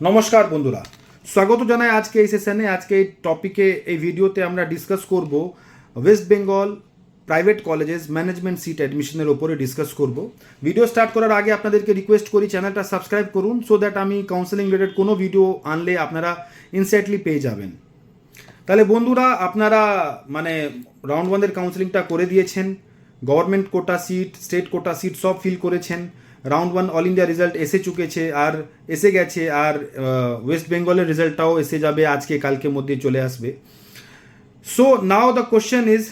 নমস্কার বন্ধুরা। স্বাগত জানাই আজকে এই সেশনে আজকে এই টপিকে এই ভিডিওতে আমরা ডিসকাস করব West Bengal private colleges management seat অ্যাডমিশনের ওপরে ডিসকাস করব। ভিডিও স্টার্ট করার আগে আপনাদেরকে রিকোয়েস্ট করি চ্যানেলটা সাবস্ক্রাইব করুন সো দ্যাট আমি কাউন্সেলিং রিলেটেড কোনো ভিডিও আনলে আপনারা ইনসাইটলি পেয়ে যাবেন। তাহলে বন্ধুরা, আপনারা মানে রাউন্ড ওয়ানের কাউন্সেলিংটা করে দিয়েছেন government quota seat state quota seat সব ফিল করেছেন। Round one all India result এসে চুকেছে আর এসে গেছে আর ওয়েস্ট বেঙ্গলের রেজাল্টটাও এসে যাবে আজকে কালকে মধ্যে চলে আসবে। So now the question is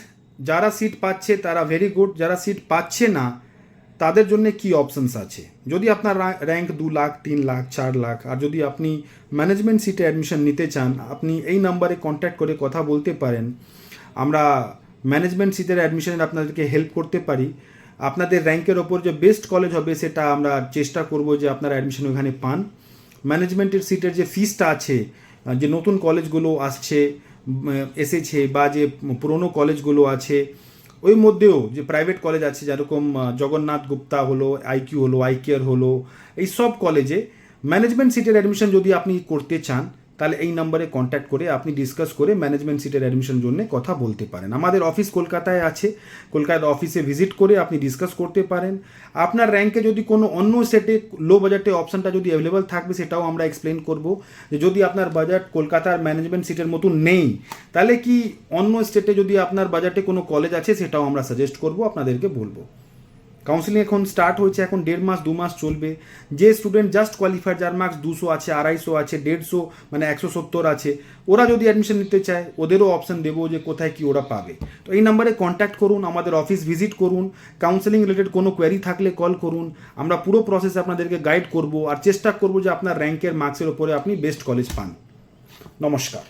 যারা সিট পাচ্ছে তারা ভেরি গুড যারা সিট পাচ্ছে না, তাদের জন্য কি অপশনস আছে? যদি আপনার র্যাঙ্ক দু লাখ, তিন লাখ, চার লাখ, আর যদি আপনি ম্যানেজমেন্ট সিটে অ্যাডমিশন নিতে চান, আপনি এই নাম্বারে কন্ট্যাক্ট করে কথা বলতে পারেন। আমরা ম্যানেজমেন্ট সিটের অ্যাডমিশনের আপনাদেরকে হেল্প করতে পারি। আপনাদের র্যাঙ্কের ওপর যে বেস্ট কলেজ হবে সেটা আমরা চেষ্টা করব যে আপনারা অ্যাডমিশন ওখানে পান। ম্যানেজমেন্টের সিটের যে ফিসটা আছে যে নতুন কলেজগুলো আসছে এসেছে বা যে পুরনো কলেজগুলো আছে, ওই মধ্যেও যে প্রাইভেট কলেজ আছে, যেরকম জগন্নাথ গুপ্তা হলো আইকিউ হলো আইকেয়ার হলো, এই সব কলেজে ম্যানেজমেন্ট সিটের অ্যাডমিশন যদি আপনি করতে চান তাহলে এই নাম্বারে কন্ট্যাক্ট করে আপনি ডিসকাস করে ম্যানেজমেন্ট সিটের অ্যাডমিশন জন্য কথা বলতে পারেন। আমাদের অফিস কলকাতায় আছে। কলকাতা অফিসে ভিজিট করে আপনি ডিসকাস করতে পারেন। আপনার র্যাঙ্কে যদি কোনো অন্য সেটে লো বাজেটে অপশানটা যদি অ্যাভেলেবল থাকবে, সেটাও আমরা এক্সপ্লেন করব। যে যদি আপনার বাজেট কলকাতার ম্যানেজমেন্ট সিটের মতো নেই, তাহলে কি অন্য স্টেটে যদি আপনার বাজেটে কোনো কলেজ আছে, সেটাও আমরা সাজেস্ট করব, আপনাদেরকে বলব। কাউন্সিলিং এখন স্টার্ট হয়েছে, এখন দেড় মাস, দু মাস চলবে। যে স্টুডেন্ট জাস্ট কোয়ালিফাইড যার মার্কস দুশো আছে, আড়াইশো আছে, দেড়শো মানে একশো সত্তর আছে, ওরা যদি অ্যাডমিশন নিতে চায়, ওদেরও অপশন দেবো যে কোথায় কি ওরা পাবে। তো এই নাম্বারে কন্ট্যাক্ট করুন, আমাদের অফিস ভিজিট করুন কাউন্সেলিং রিলেটেড কোনো কোয়ারি থাকলে কল করুন, আমরা পুরো প্রসেসে আপনাদেরকে গাইড করব, আর চেষ্টা করব যে আপনার র্যাঙ্কের মার্কসের ওপরে আপনি বেস্ট কলেজ পান। নমস্কার।